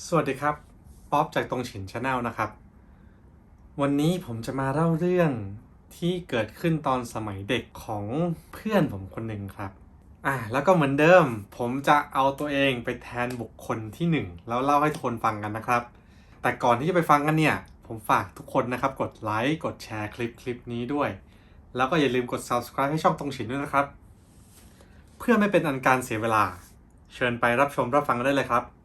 สวัสดีครับ ป๊อปจากตรงฉินชาแนลนะครับ วันนี้ผมจะมาเล่าเรื่องที่เกิดขึ้นตอนสมัยเด็กของเพื่อนผมคนหนึ่งครับ อ่าแล้วก็เหมือนเดิม ผมจะเอาตัวเองไปแทนบุคคลที่หนึ่งแล้วเล่าให้ทุกคนฟังกันนะครับ แต่ก่อนที่จะไปฟังกันเนี่ย ผมฝากทุกคนนะครับ กดไลค์กดแชร์คลิปคลิปนี้ด้วย แล้วก็อย่าลืมกด subscribe ให้ช่องตรงฉินด้วยนะครับ เพื่อไม่เป็นอันการเสียเวลา เชิญไปรับชมรับฟังกันได้เลยครับ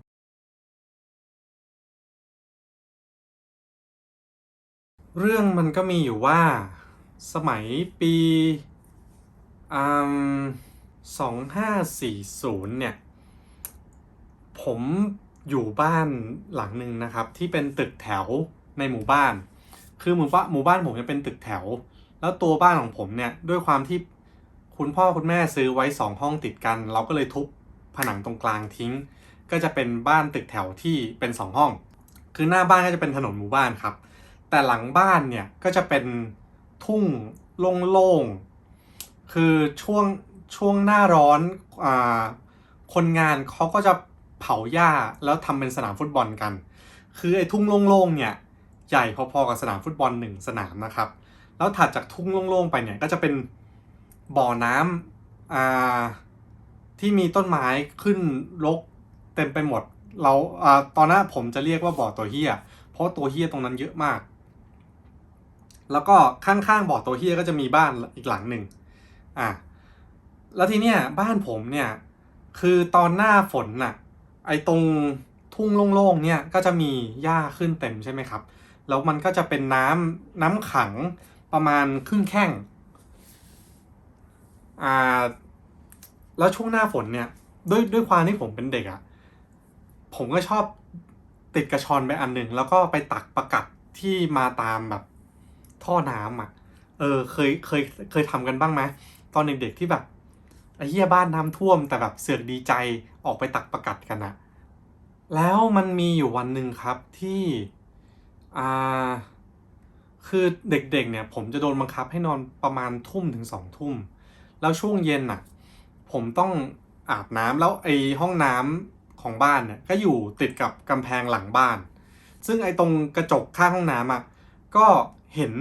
เรื่องมันก็มีอยู่ว่าสมัยปีสองห้าสี่ศูนย์เนี่ย ผมอยู่บ้านหลังหนึ่งนะครับ ที่เป็นตึกแถวในหมู่บ้าน คือหมู่บ้านหมู่บ้านผมจะเป็นตึกแถว แล้วตัวบ้านของผมเนี่ยด้วยความที่คุณพ่อคุณแม่ซื้อไว้สองห้องติดกัน เราก็เลยทุบผนังตรงกลางทิ้ง ก็จะเป็นบ้านตึกแถวที่เป็นสองห้อง คือหน้าบ้านก็จะเป็นถนนหมู่บ้านครับ แต่หลังบ้านเนี่ยก็จะเป็นทุ่งโล่งๆ คือช่วงช่วงหน้าร้อนอ่าคนงานเขาก็จะเผาหญ้าแล้วทำเป็นสนามฟุตบอลกัน คือไอ้ทุ่งโล่งๆเนี่ยใหญ่พอๆกับสนามฟุตบอลหนึ่งสนามนะครับ แล้วถัดจากทุ่งโล่งๆไปเนี่ยก็จะเป็นบ่อน้ำอ่าที่มีต้นไม้ขึ้นรกเต็มไปหมด เราอ่าตอนนั้นผมจะเรียกว่าบ่อตัวเฮียเพราะตัวเฮียตรงนั้นเยอะมาก แล้วก็ข้างๆบ่อตัวเฮียก็จะมีบ้านอีกหลังหนึ่งอะแล้วทีเนี้ยบ้านผมเนี่ยคือตอนหน้าฝนน่ะไอตรงทุ่งโล่งๆเนี่ยก็จะมีหญ้าขึ้นเต็มใช่ไหมครับ แล้วมันก็จะเป็นน้ำน้ำขังประมาณครึ่งแข้งอ่าแล้วช่วงหน้าฝนเนี่ยด้วยด้วยความที่ผมเป็นเด็กอะ่ะผมก็ชอบติดกระชอนไปอันหนึ่งแล้วก็ไปตักประกัดที่มาตามแบบ ท่อน้ำอะ เออ เคยเคยเคยทำกันบ้างไหมตอนเด็กๆที่แบบไอ้เหี้ยบ้านน้ำท่วมแต่แบบเสือกดีใจออกไปตักประกัดกันอะแล้วมันมีอยู่วันหนึ่งครับที่อ่าคือเด็กๆเนี่ย ผมจะโดนบังคับให้นอนประมาณทุ่มถึงสองทุ่ม แล้วช่วงเย็นน่ะ ผมต้องอาบน้ำแล้วไอ้ห้องน้ำของบ้านเนี่ยก็อยู่ติดกับกำแพงหลังบ้าน ซึ่งไอ้ตรงกระจกข้างห้องน้ำอะก็ เห็น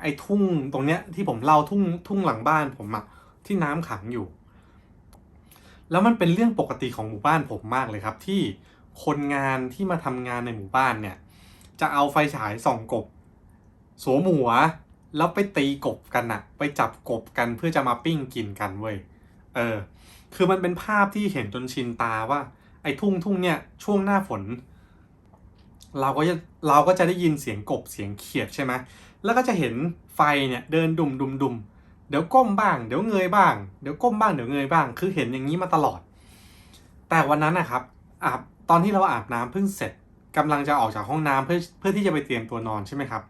ไอ้ทุ่งตรงเนี้ยที่ผมเล่าทุ่งทุ่งหลังบ้านผมอะที่น้ำขังอยู่ แล้วมันเป็นเรื่องปกติของหมู่บ้านผมมากเลยครับ ที่คนงานที่มาทำงานในหมู่บ้านเนี่ย จะเอาไฟฉายส่องกบ สวมหัวแล้วไปตีกบกันอะไปจับกบกันเพื่อจะมาปิ้งกินกันเว้ยเออ คือมันเป็นภาพที่เห็นจนชินตาว่า ไอ้ทุ่งทุ่งเนี่ยช่วงหน้าฝน เราก็จะเราก็จะได้ยินเสียงกบเสียงเขียดใช่ไหมแล้วก็จะเห็นไฟเนี่ยเดินดุมดุมดุมเดี๋ยวก้มบ้าง เดี๋ยวเงยบ้าง เดี๋ยวก้มบ้างเดี๋ยวเงยบ้าง คือเห็นอย่างนี้มาตลอด แต่วันนั้นนะครับอาบตอนที่เราอาบน้ำเพิ่งเสร็จกำลังจะออกจากห้องน้ำเพื่อเพื่อที่จะไปเตรียมตัวนอนใช่ไหมครับ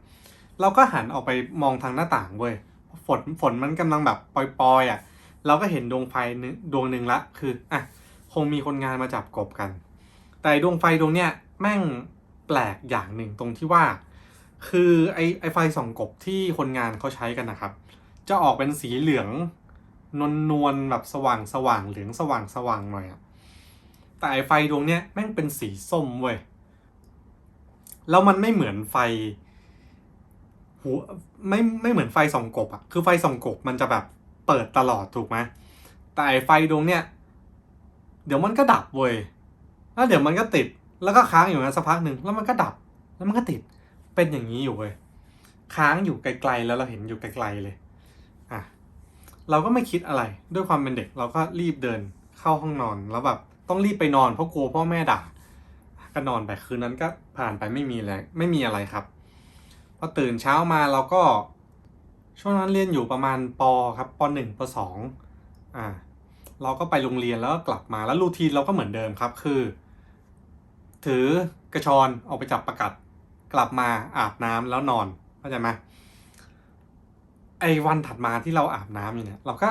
เราก็หันออกไปมองทางหน้าต่างเว้ยฝนฝนมันกำลังแบบปล่อยๆอะเราก็เห็นดวงไฟดวงหนึ่งละคืออะคงมีคนงานมาจับกบกัน แต่ดวงไฟดวงเนี้ยแม่ง แปลกอย่างหนึ่งตรงที่ว่า คือไอไอไฟส่องกบที่คนงานเขาใช้กันนะครับ จะออกเป็นสีเหลืองนวลนวลๆแบบสว่างสว่างเหลืองสว่างสว่างหน่อยอะแต่ไอไฟดวงเนี้ยแม่งเป็นสีส้มเว้ยแล้วมันไม่เหมือนไฟหัวไม่ไม่เหมือนไฟส่องกบอะคือไฟส่องกบมันจะแบบเปิดตลอดถูกไหมแต่ไอไฟดวงเนี้ยเดี๋ยวมันก็ดับเว้ยแล้วเดี๋ยวมันก็ติด แล้วก็ค้างอยู่นะสักพักหนึ่งแล้วมันก็ดับแล้วมันก็ติดเป็นอย่างนี้อยู่เว้ยค้างอยู่ไกลๆแล้วเราเห็นอยู่ไกลๆเลยอะเราก็ไม่คิดอะไรด้วยความเป็นเด็กเราก็รีบเดินเข้าห้องนอนแล้วแบบต้องรีบไปนอนเพราะกลัวพ่อแม่ด่าก็นอนไปคืนนั้นก็ผ่านไปไม่มีอะไรไม่มีอะไรครับพอตื่นเช้ามาเราก็ช่วงนั้นเรียนอยู่ประมาณปครับปหนึ่งปสองอ่าเราก็ไปโรงเรียนแล้วก็กลับมาแล้วรูทีนเราก็เหมือนเดิมครับ คือ ถือกระชอนออกไปจับประกัด กลับมาอาบน้ำแล้วนอนเข้าใจไหมไอ้วันถัดมาที่เราอาบน้ำอยู่เนี่ย เราก็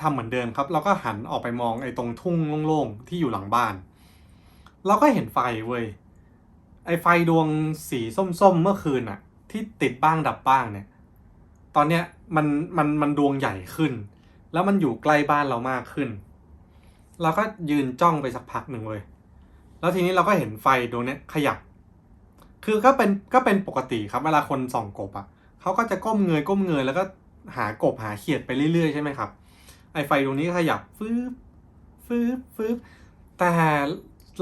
ทำเหมือนเดิมครับ เราก็หันออกไปมองไอ้ตรงทุ่งโล่งๆที่อยู่หลังบ้าน เราก็เห็นไฟเว้ยไอ้ไฟดวงสีส้มๆเมื่อคืนอะที่ติดบ้างดับบ้างเนี่ย ตอนเนี้ยมันมันมันดวงใหญ่ขึ้น แล้วมันอยู่ใกล้บ้านเรามากขึ้น เราก็ยืนจ้องไปสักพักหนึ่งเว้ย แล้วทีนี้เราก็เห็นไฟดวงนี้ขยับ คือก็เป็นก็เป็นปกติครับ เวลาคนส่องกบอะ่ะเขาก็จะก้มเงยก้มเงยแล้วก็หากบหาเขียดไปเรื่อยๆใช่ไหมครับไอไฟดวงนี้ขยับฟืบฟืบฟืบแต่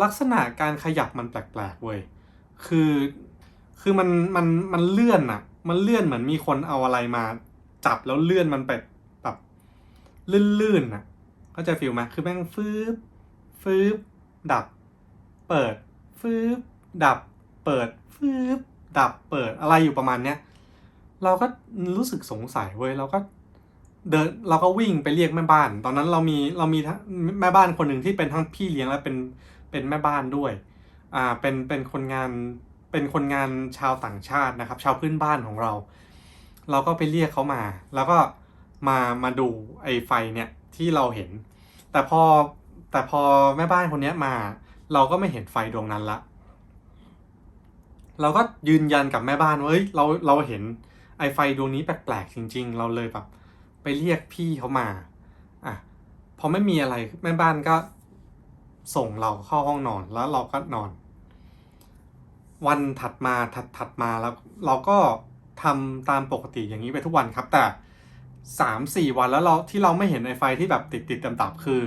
ลักษณะการขยับมันแปลกๆเว้ยคือคือมันมันมันเลื่อนอะมันเลื่อนเหมือนมีคนเอาอะไรมาจับแล้วเลื่อนมันไปแบบลื่นๆอะเข้าใจฟิลไหมคือแม่งฟืบฟืบดับ เปิดฟืบดับ เปิดฟืบดับเปิดอะไรอยู่ประมาณเนี้ยเราก็รู้สึกสงสัยเว้ยเราก็เดินเราก็วิ่งไปเรียกแม่บ้าน ตอนนั้นเรามีเรามีแม่บ้านคนหนึ่งที่เป็นทั้งพี่เลี้ยงและเป็นเป็นแม่บ้านด้วยอ่าเป็นเป็นคนงานเป็นคนงานชาวต่างชาตินะครับ ชาวพื้นบ้านของเรา เราก็ไปเรียกเขามา แล้วก็มามาดูไอ้ไฟเนี่ยที่เราเห็น แต่พอแต่พอแม่บ้านคนเนี้ยมา เราก็ไม่เห็นไฟดวงนั้นละ เราก็ยืนยันกับแม่บ้านว่าเฮ้ยเราเราเห็นไอ้ไฟดวงนี้แปลกๆจริง ๆ เราเลยแบบ ไปเรียกพี่เขามาอะพอไม่มีอะไรแม่บ้านก็ส่งเราเข้าห้องนอนแล้วเราก็นอน วันถัดมาถัดถัดมาแล้ว เราก็ทำตามปกติอย่างนี้ไปทุกวันครับ แต่สามสี่วันแล้วเราที่เราไม่เห็นไอ้ไฟที่แบบติดติดต่ำๆคือ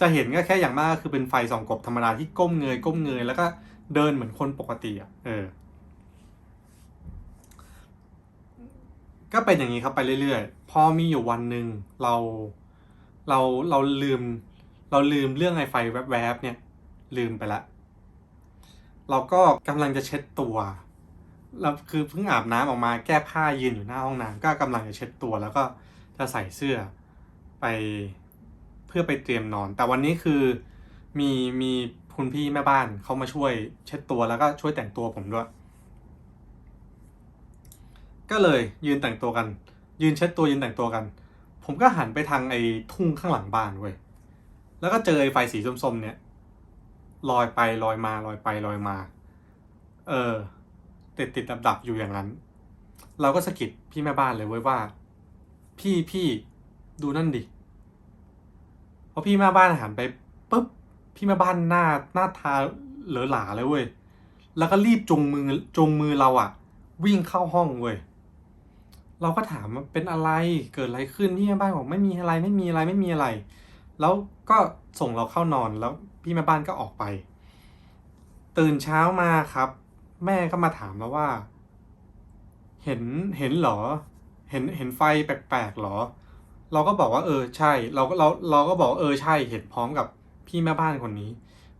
จะเห็นก็แค่อย่างมากคือเป็นไฟสองกบธรรมดาที่ก้มเงยก้มเงยแล้วก็เดินเหมือนคนปกติอะเออ ก็เป็นอย่างนี้ครับไปเรื่อยๆ พอมีอยู่วันหนึ่งเราเราเราลืม เราลืมเรื่องไอ้ไฟแวบๆเนี่ยลืมไปละ เราก็กำลังจะเช็ดตัวเราคือเพิ่งอาบน้ำออกมาแก้ผ้ายืนอยู่หน้าห้องน้ำก็กำลังจะเช็ดตัวแล้วก็จะใส่เสื้อไป เพื่อไปเตรียมนอน แต่วันนี้คือมีมีคุณพี่แม่บ้านเขามาช่วยเช็ดตัวแล้วก็ช่วยแต่งตัวผมด้วย ก็เลยยืนแต่งตัวกัน ยืนเช็ดตัวยืนแต่งตัวกัน ผมก็หันไปทางไอ้ทุ่งข้างหลังบ้านเว้ยแล้วก็เจอไอ้ไฟสีส้มๆเนี่ยลอยไปลอยมาลอยไปลอยมา เออ ติดติดดับดับอยู่อย่างนั้น เราก็สะกิดพี่แม่บ้านเลยเว้ยว่า พี่พี่ดูนั่นดิ อพี่แม่บ้านหันไปปุ๊บพี่แม่บ้านหน้าหน้าทาเหลอหลาเลยเว้ยแล้วก็รีบจงมือจงมือเราอะวิ่งเข้าห้องเว้ยเราก็ถามว่าเป็นอะไรเกิดอะไรขึ้นพี่แม่บ้านบอกไม่มีอะไรไม่มีอะไรไม่มีอะไร แล้วก็ส่งเราเข้านอนแล้วพี่แม่บ้านก็ออกไป ตื่นเช้ามาครับ แม่ก็มาถามเราว่า เห็นเห็นเหรอ เห็นเห็นไฟแปลกๆเหรอ เราก็บอกว่าเออใช่ เราก็เราเราก็บอกเออใช่เห็นพร้อมกับพี่แม่บ้านคนนี้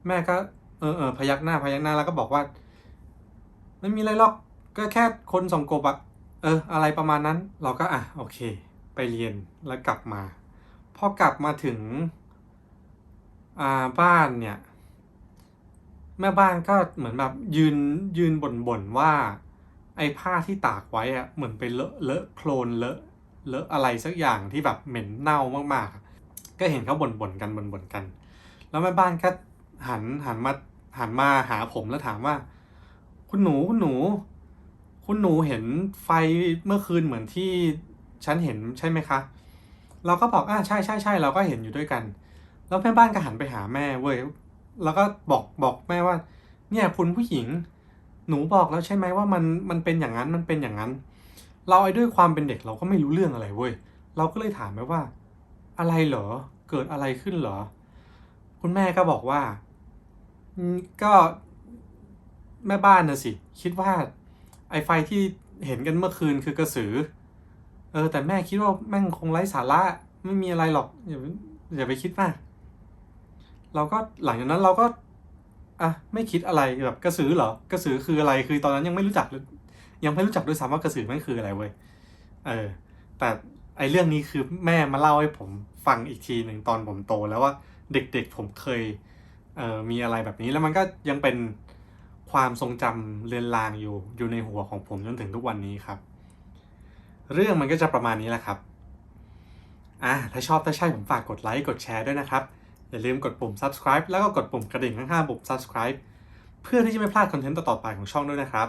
แม่ก็เออเออพยักหน้าพยักหน้าแล้วก็บอกว่าไม่มีอะไรหรอกก็แค่คนสองกบอะเออ อะไรประมาณนั้น เราก็อะโอเค ไปเรียนแล้วกลับมาพอกลับมาถึงอ่าบ้านเนี่ย แม่บ้านก็เหมือนแบบยืนยืนบ่นบ่นๆว่า ไอ้ผ้าที่ตากไว้อะเหมือนไปเลอะเลอะโคลนเลอะ เลอะอะไรสักอย่างที่แบบเหม็นเน่ามากๆ ก็เห็นเขาบ่นๆกันบ่นบ่นๆกัน แล้วแม่บ้านก็หันหันมาหันมาหาผมแล้วถามว่า คุณหนูคุณหนู คุณหนูเห็นไฟเมื่อคืนเหมือนที่ฉันเห็นใช่ไหมคะ เราก็บอกอ่าใช่ใช่ใช่เราก็เห็นอยู่ด้วยกัน แล้วแม่บ้านก็หันไปหาแม่เว้ยแล้วก็บอกบอกแม่ว่า เนี่ยคุณผู้หญิง หนูบอกแล้วใช่ไหมว่ามันมันเป็นอย่างนั้นมันเป็นอย่างนั้น เราไอ้ด้วยความเป็นเด็กเราก็ไม่รู้เรื่องอะไรเว้ย เราก็เลยถามไปว่า อะไรเหรอ เกิดอะไรขึ้นเหรอ คุณแม่ก็บอกว่าก็แม่บ้านนะสิ คิดว่า ไอ้ไฟที่เห็นกันเมื่อคืนคือกระสือ เออ แต่แม่คิดว่าแม่งคงไร้สาระไม่มีอะไรหรอกอย่าอย่าไปคิดมาก เราก็หลังจากนั้นเราก็อะไม่คิดอะไรแบบกระสือเหรอกระสือคืออะไรคือตอนนั้นยังไม่รู้จักเลย ยังไม่รู้จักด้วยซ้ำว่ากระสือแม่งคืออะไรเว้ยเออ แต่ไอเรื่องนี้คือแม่มาเล่าให้ผมฟังอีกทีหนึ่งตอนผมโต แล้วว่าเด็กๆผมเคยเอ่อมีอะไรแบบนี้แล้วมันก็ยังเป็นความทรงจำเลือนลางอยู่อยู่ในหัวของผมจนถึงทุกวันนี้ครับ เรื่องมันก็จะประมาณนี้แหละครับอะถ้าชอบถ้าใช่ผมฝากกดไลค์กดแชร์ด้วยนะครับ อย่าลืมกดปุ่ม subscribe แล้วก็กดปุ่มกระดิ่งข้างๆปุ่ม subscribe เพื่อที่จะไม่พลาดคอนเทนต์ต่อๆไปของช่องด้วยนะครับ